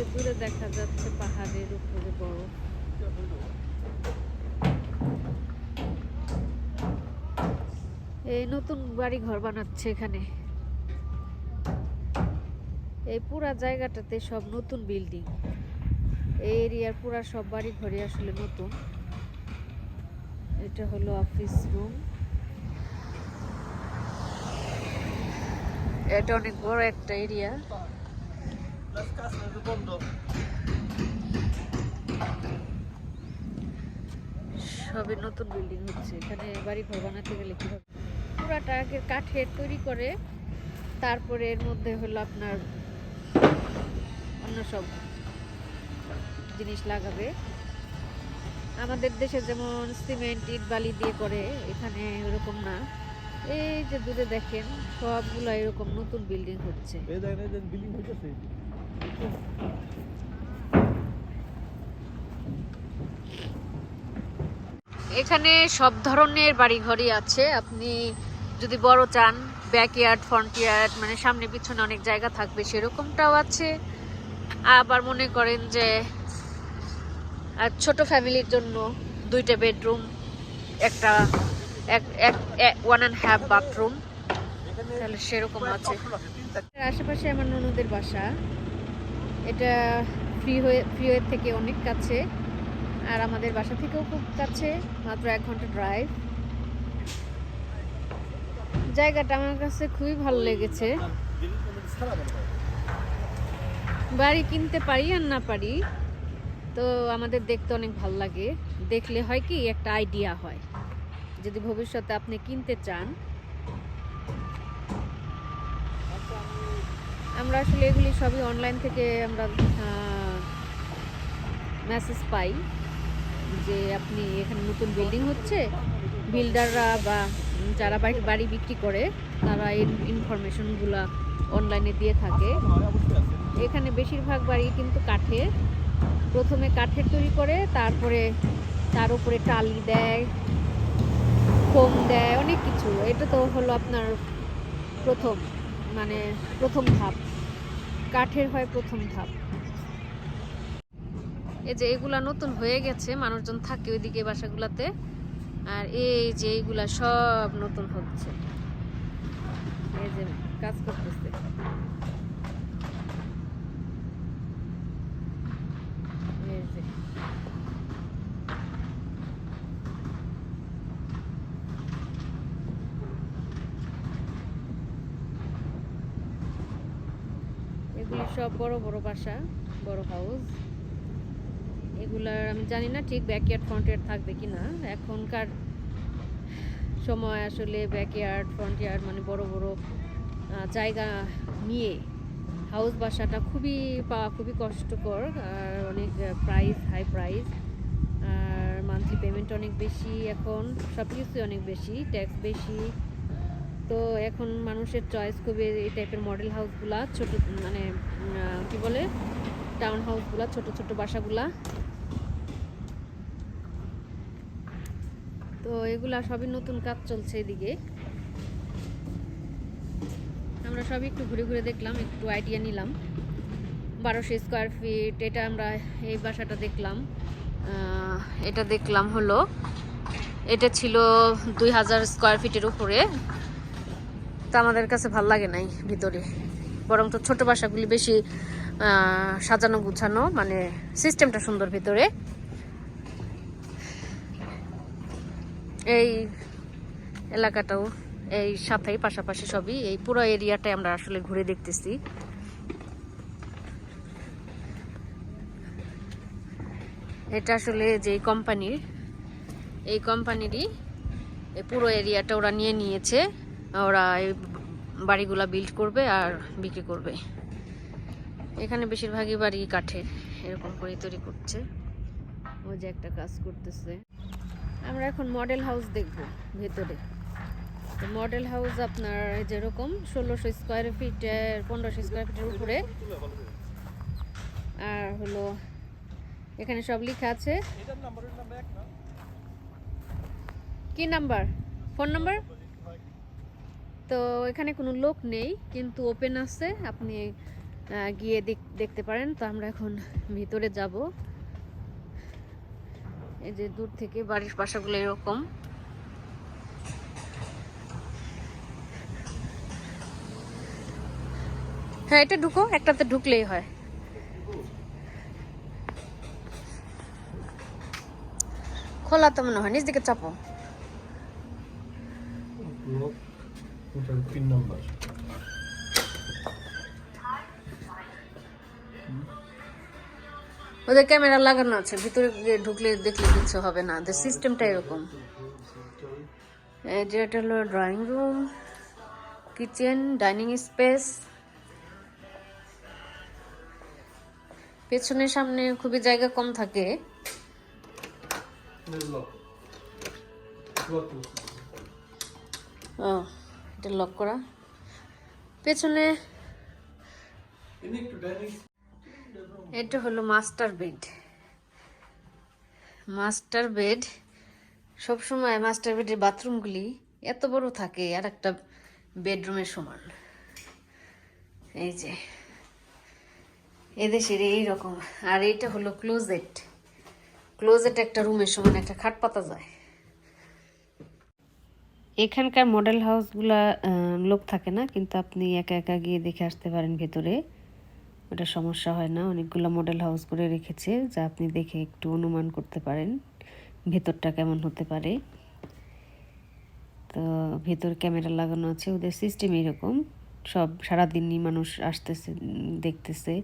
যে দূরে দেখা যাচ্ছে পাহাড়ের উপরে বরফ এই নতুন বাড়ি ঘর বানাচ্ছে এখানে। এই পুরা জায়গাটাতে সব নতুন বিল্ডিং। এই এরিয়ার পুরা সব বাড়ি ঘরে আসলে নতুন। এটা হলো অফিস রুম। এটা অনেক বড় একটা এরিয়া। সবে নতুন বিল্ডিং হচ্ছে। এখানে বাড়ি ঘর বানাতে গেলে কি হবে পুরাটা আগে কাঠের তৈরি করে তারপরে এর মধ্যে হলো আপনার অন্য সব জিনিস লাগাবে। আমাদের দেশে যেমন সিমেন্ট ইট বালি দিয়ে করে এখানে এরকম না। এই যে দূরে দেখেন সবগুলো এরকম নতুন বিল্ডিং হচ্ছে। এই দেখেন বিল্ডিং হইতেছে। এখানে সব ধরনের বাড়িঘরই আছে। আপনি যদি বড় চান ব্যাকইয়ার্ড ফ্রন্ট ইয়ার্ড মানে সামনে পিছনে অনেক জায়গা থাকবে সেরকমটাও আছে। আবার মনে করেন যে আর ছোট ফ্যামিলির জন্য দুইটা বেডরুম একটা এক এক ওয়ান অ্যান্ড হাফ বাথরুম তাহলে সেরকম আছে। আশেপাশে আমার ননদের বাসা। এটা ফ্রি হয়ে ফ্রিওয়ের থেকে অনেক কাছে। আর আমাদের বাসা থেকেও খুব কাছে, মাত্র এক ঘণ্টা ড্রাইভ জায়গাটা আমার কাছে খুবই ভালো লেগেছে। বাড়ি কিনতে পারি আর না পারি, তো আমাদের দেখতে অনেক ভালো লাগে। দেখলে হয় কি, একটা আইডিয়া হয়। যদি ভবিষ্যতে আপনি কিনতে চান আমরা আসলে এগুলি সবই অনলাইন থেকে আমরা মেসেজ পাই যে আপনি এখানে নতুন বিল্ডিং হচ্ছে। বিল্ডাররা বা যারা বাড়ি বাড়ি বিক্রি করে, তারা এই ইনফরমেশনগুলো অনলাইনে দিয়ে থাকে। এখানে বেশিরভাগ বাড়ি কিন্তু কাঠের প্রথমে কাঠের তৈরি করে, তারপরে তার উপরে টালি দেয় ফোম দেয়, অনেক কিছু। এটা তো হলো আপনার প্রথম মানে প্রথম ধাপ। কাঠের হয় প্রথম ধাপ। এই যে এগুলা নতুন হয়ে গেছে, মানুষজন থাকে ওইদিকে বাসাগুলাতে। আর এই যে এইগুলা সব নতুন হচ্ছে। এই যে কাজ করতেছে এই যে এগুলি সব বড় বড় বাসা, বড় হাউস এগুলার আমি জানি না ঠিক ব্যাকয়ার্ড ফ্রন্ট ইয়ার্ড থাকবে কি না এখনকার সময় আসলে ব্যাকয়ার্ড ফ্রন্ট ইয়ার্ড মানে বড় বড় জায়গা নিয়ে হাউস বাসাটা খুবই পাওয়া খুবই কষ্টকর, আর অনেক প্রাইস হাই প্রাইস আর মান্থলি পেমেন্ট অনেক বেশি এখন, সব কিছুই অনেক বেশি ট্যাক্স বেশি। তো এখন মানুষের চয়েস খুবই এই টাইপের মডেল হাউসগুলা ছোট মানে কি বলে? টাউন হাউসগুলা ছোট ছোট বাসাগুলা তো এগুলা সবই নতুন কাজ চলছে এদিকে। আমরা সবই একটু ঘুরে ঘুরে দেখলাম, একটু আইডিয়া নিলাম। বারোশো স্কোয়ার ফিট এটা আমরা এই বাসাটা দেখলাম। এটা দেখলাম হলো, এটা ছিল দুই হাজার স্কোয়ার ফিটের উপরে। তো আমাদের কাছে ভালো লাগে নাই ভিতরে। বরং তো ছোট বাসাগুলি বেশি সাজানো গুছানো মানে সিস্টেমটা সুন্দর ভিতরে। এই এলাকাটাও, এই সাথেই পাশাপাশি সবই, এই পুরো এরিয়াটাই আমরা আসলে ঘুরে দেখতেছি। এটা আসলে যে কোম্পানির এই কোম্পানিরই এই পুরো এরিয়াটা ওরা নিয়ে নিয়েছে। ওরা এই বাড়িগুলা বিল্ড করবে আর বিক্রি করবে। এখানে বেশিরভাগই বাড়ি কাঠের, এরকম করে তৈরি করছে। ও যে একটা কাজ করতেছে। আমরা এখন মডেল হাউস দেখব ভেতরে। মডেল হাউস আপনার যেরকম ষোলোশো স্কোয়ার ফিটের পনেরোশো স্কোয়ার ফিটের উপরে। আর হলো এখানে সব লেখা আছে। কি নাম্বার? Phone number? তো এখানে কোনো লোক নেই, কিন্তু ওপেন আছে, আপনি গিয়ে দেখ- দেখতে পারেন। তো আমরা এখন ভিতরে যাব। এই যে দূর থেকে বাড়ির বাসাগুলো এরকম। হ্যাঁ এটা ঢুকো, একটাতে ঢুকলেই হয়। খোলা তো মনে হয়, নিচ দিকে চাপো। ওটার পিন নাম্বার ওদের ক্যামেরা লাগানো আছে ভিতরে ঢুকলে দেখলে কিছু হবে না। ওদের সিস্টেমটা এরকম। এটা হলো drawing room kitchen dining space পেছনে সামনে খুবই জায়গা কম থাকে। ও। এটা লক করা। পেছনে এটা হলো মাস্টার বেড মাস্টার বেড সবসময় মাস্টার বেডের বাথরুমগুলি এত বড় থাকে, আর একটা বেডরুমের সমান। এই যে, এদেশের এইরকম আর এইটা হলো ক্লোজেট ক্লোজেট একটা রুমের সমান, একটা খাট পাতা যায়। এখানকার মডেল হাউসগুলা লোক থাকে না, কিন্তু আপনি একা একা গিয়ে দেখে আসতে পারেন ভেতরে। ওটা সমস্যা হয় না। অনেকগুলো মডেল হাউস করে রেখেছে, যা আপনি দেখে একটু অনুমান করতে পারেন ভেতরটা কেমন হতে পারে। তো ভেতর ক্যামেরা লাগানো আছে, ওদের সিস্টেম এরকম। সব সারাদিনই মানুষ আসতেছে, দেখতেছে।